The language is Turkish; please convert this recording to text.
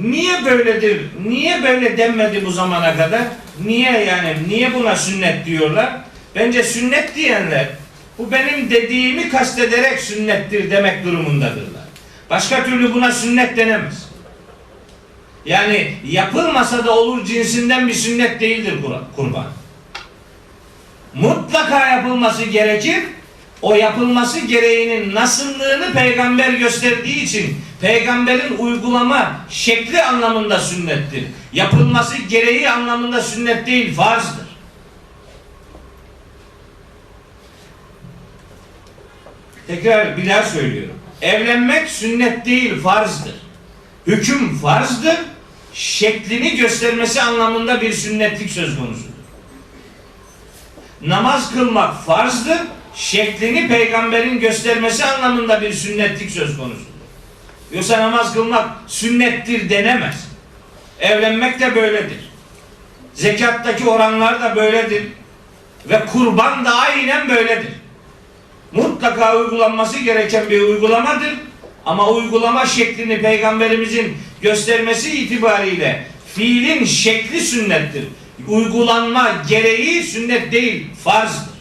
Niye böyledir? Niye böyle denmedi bu zamana kadar? Niye yani? Niye buna sünnet diyorlar? Bence sünnet diyenler bu benim dediğimi kastederek sünnettir demek durumundadırlar. Başka türlü buna sünnet denemez. Yani yapılmasa da olur cinsinden bir sünnet değildir kur- kurban. Mutlaka yapılması gerekir. O yapılması gereğinin nasıllığını peygamber gösterdiği için peygamberin uygulama şekli anlamında sünnettir. Yapılması gereği anlamında sünnet değil, farzdır. Tekrar bir daha söylüyorum. Evlenmek sünnet değil, farzdır. Hüküm farzdır. Şeklini göstermesi anlamında bir sünnetlik söz konusudur. Namaz kılmak farzdır. Şeklini peygamberin göstermesi anlamında bir sünnetlik söz konusudur. Yoksa namaz kılmak sünnettir denemez. Evlenmek de böyledir. Zekattaki oranlar da böyledir. Ve kurban da aynen böyledir. Mutlaka uygulanması gereken bir uygulamadır. Ama uygulama şeklini peygamberimizin göstermesi itibariyle fiilin şekli sünnettir. Uygulanma gereği sünnet değil, farzdır.